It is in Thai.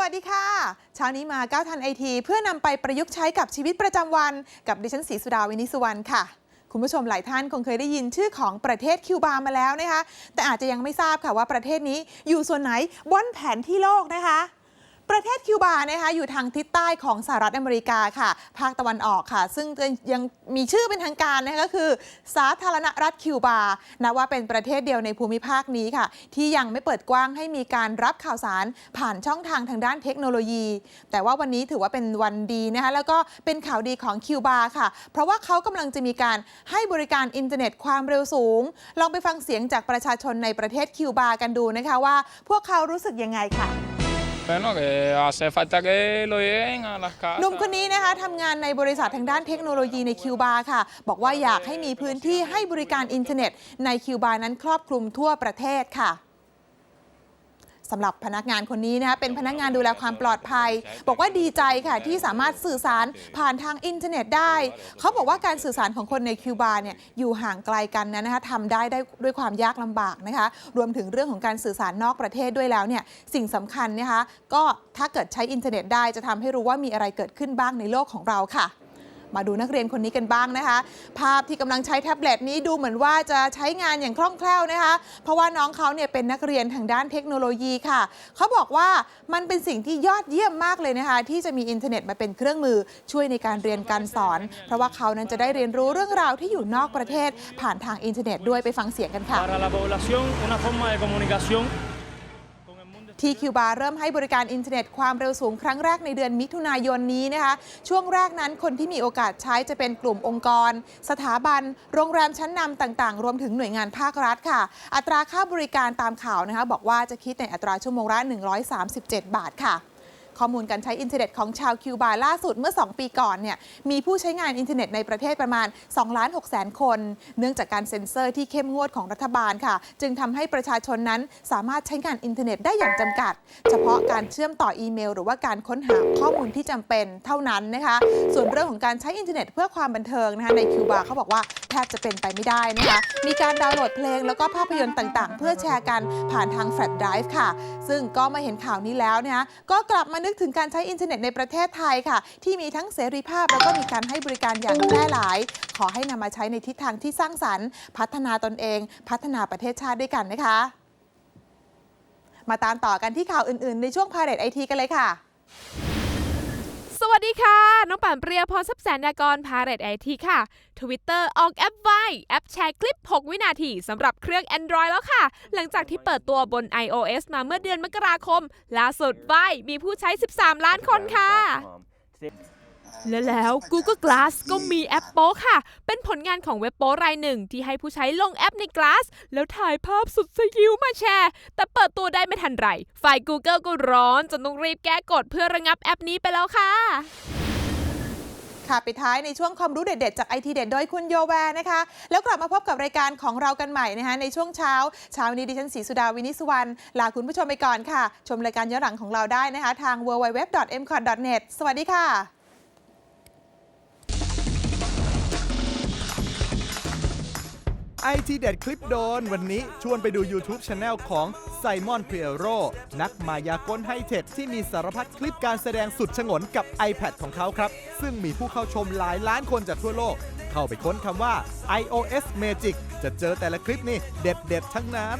วัสดีค่ะ เช้านี้มาก้าวทันไอทีเพื่อนำไปประยุกต์ใช้กับชีวิตประจำวัน กับดิฉันศรีสุดาวินิสุวรรณค่ะ คุณผู้ชมหลายท่านคงเคยได้ยินชื่อของประเทศคิวบามาแล้วนะคะ แต่อาจจะยังไม่ทราบค่ะว่าประเทศนี้อยู่ส่วนไหนบนแผนที่โลกนะคะ ประเทศคิวบานะคะอยู่ทางทิศใต้ของสหรัฐอเมริกาค่ะ ภาคตะวันออกค่ะ ซึ่งยังมีชื่อเป็นทางการนะคะก็คือ สาธารณรัฐคิวบานับว่าเป็นประเทศเดียวในภูมิภาคนี้ค่ะ ที่ยังไม่เปิดกว้างให้มีการรับข่าวสารผ่านช่องทางทางด้านเทคโนโลยี แต่ว่าวันนี้ถือว่าเป็นวันดีนะคะแล้วก็เป็นข่าวดีของคิวบาค่ะ เพราะว่าเขากำลังจะมีการให้บริการอินเทอร์เน็ตความเร็วสูง ลองไปฟังเสียงจากประชาชนในประเทศคิวบากันดูนะคะว่า พวกเขารู้สึกยังไงค่ะ หนุ่มคนนี้นะคะทำงานในบริษัททางด้านเทคโนโลยีในคิวบาค่ะ บอกว่าอยากให้มีพื้นที่ให้บริการอินเทอร์เน็ต ในคิวบานั้นครอบคลุมทั่วประเทศค่ะ สำหรับพนักงานคนนี้นะคะเป็นพนักงานดูแลความปลอดภัย บอกว่าดีใจค่ะที่สามารถสื่อสารผ่านทางอินเทอร์เน็ตได้ เขาบอกว่าการสื่อสารของคนในคิวบาเนี่ยอยู่ห่างไกลกันนะนะคะทำได้ได้ด้วยความยากลำบากนะคะรวมถึงเรื่องของการสื่อสารนอกประเทศด้วยแล้วเนี่ยสิ่งสำคัญนะคะก็ถ้าเกิดใช้อินเทอร์เน็ตได้จะทำให้รู้ว่ามีอะไรเกิดขึ้นบ้างในโลกของเราค่ะ มาดูนักเรียนคนนี้กันบ้างนะคะ ภาพที่กำลังใช้แท็บเล็ตนี้ดูเหมือนว่าจะใช้งานอย่างคล่องแคล่วนะคะ เพราะว่าน้องเขาเนี่ยเป็นนักเรียนทางด้านเทคโนโลยีค่ะ เขาบอกว่ามันเป็นสิ่งที่ยอดเยี่ยมมากเลยนะคะ ที่จะมีอินเทอร์เน็ตมาเป็นเครื่องมือช่วยในการเรียนการสอน เพราะว่าเขานั้นจะได้เรียนรู้เรื่องราวที่อยู่นอกประเทศ ผ่านทางอินเทอร์เน็ตด้วยไปฟังเสียงกันค่ะ ที่คิวบาเริ่มให้บริการอินเทอร์เน็ตความเร็วสูงครั้งแรกในเดือนมิถุนายนนี้นะคะ ช่วงแรกนั้นคนที่มีโอกาสใช้จะเป็นกลุ่มองค์กร สถาบัน โรงแรมชั้นนำต่างๆ รวมถึงหน่วยงานภาครัฐค่ะ อัตราค่าบริการตามข่าวนะคะบอกว่าจะคิดในอัตราชั่วโมงละ137 บาทค่ะ ข้อมูลการใช้อินเทอร์เน็ตของชาวคิวบาล่าสุดเมื่อ 2 ปีก่อนเนี่ยมีผู้ใช้งานอินเทอร์เน็ตในประเทศประมาณ2ล้าน6แสนคน เนื่องจากการเซ็นเซอร์ที่เข้มงวดของรัฐบาลค่ะ จึงทำให้ประชาชนนั้นสามารถใช้งานอินเทอร์เน็ตได้อย่างจำกัด เฉพาะการเชื่อมต่ออีเมล หรือว่าการค้นหาข้อมูลที่จำเป็นเท่านั้นนะคะ ส่วนเรื่องของการใช้อินเทอร์เน็ตเพื่อความบันเทิงนะคะในคิวบาเขาบอกว่าแทบจะเป็นไปไม่ได้นะคะ มีการดาวน์โหลดเพลงแล้วก็ภาพยนตร์ต่างๆ เพื่อแชร์กันผ่านทางแฟลชไดรฟ์ค่ะ ซึ่งก็มาเห็นข่าวนี้แล้วนะคะก็กลับมานึกถึงการใช้อินเทอร์เน็ตในประเทศไทยค่ะ ที่มีทั้งเสรีภาพแล้วก็มีการให้บริการอย่างแพร่หลาย ขอให้นำมาใช้ในทิศทางที่สร้างสรรค์ พัฒนาตนเอง พัฒนาประเทศชาติด้วยกันนะคะ มาตามต่อกันที่ข่าวอื่นๆ ในช่วงพาเรตไอทีกันเลยค่ะ สวัสดีค่ะ น้องป่านเปรียพรทรัพย์แสนยากรพาเรตไอทีค่ะ Twitter ออกแอปไวแอปแชร์คลิป 6 วินาทีสำหรับเครื่อง Android แล้วค่ะ หลังจากที่เปิดตัวบน iOS มาเมื่อเดือนมกราคม ล่าสุดไวมีผู้ใช้ 13 ล้านคนค่ะ และแล้ว Google Glass ก็มีแอปโป๊ค่ะ เป็นผลงานของเว็บโป๊รายหนึ่ง ที่ให้ผู้ใช้ลงแอปใน Glass แล้วถ่ายภาพสุดสยิวมาแชร์ แต่เปิดตัวได้ไม่ทันไร ฝ่าย Google ก็ร้อน จนต้องรีบแก้กฎเพื่อระงับแอปนี้ไปแล้วค่ะค่ะปิดท้ายในช่วงความรู้เด็ด ๆ จากไอทีเด็ดโดยคุณโยแวร์นะคะ แล้วกลับมาพบกับรายการของเรากันใหม่นะคะในช่วงเช้าเช้านี้ดิฉันศรีสุดาวินิสุวรรณลาคุณผู้ชมไปก่อนค่ะ ชมรายการย้อนหลังของเราได้นะคะ ทาง www.mcot.net สวัสดีค่ะ ไอทีเด็ดคลิปโดน วันนี้ชวนไปดู YouTube Channel ของไซมอนเพียโรนักมายากลไฮเทคที่มีสารพัดคลิปการแสดงสุดฉงนกับ iPad ของเขาครับ ซึ่งมีผู้เข้าชมหลายล้านคนจากทั่วโลก เข้าไปค้นคำว่า iOS Magic จะเจอแต่ละคลิปนี่เด็ดๆทั้งนั้น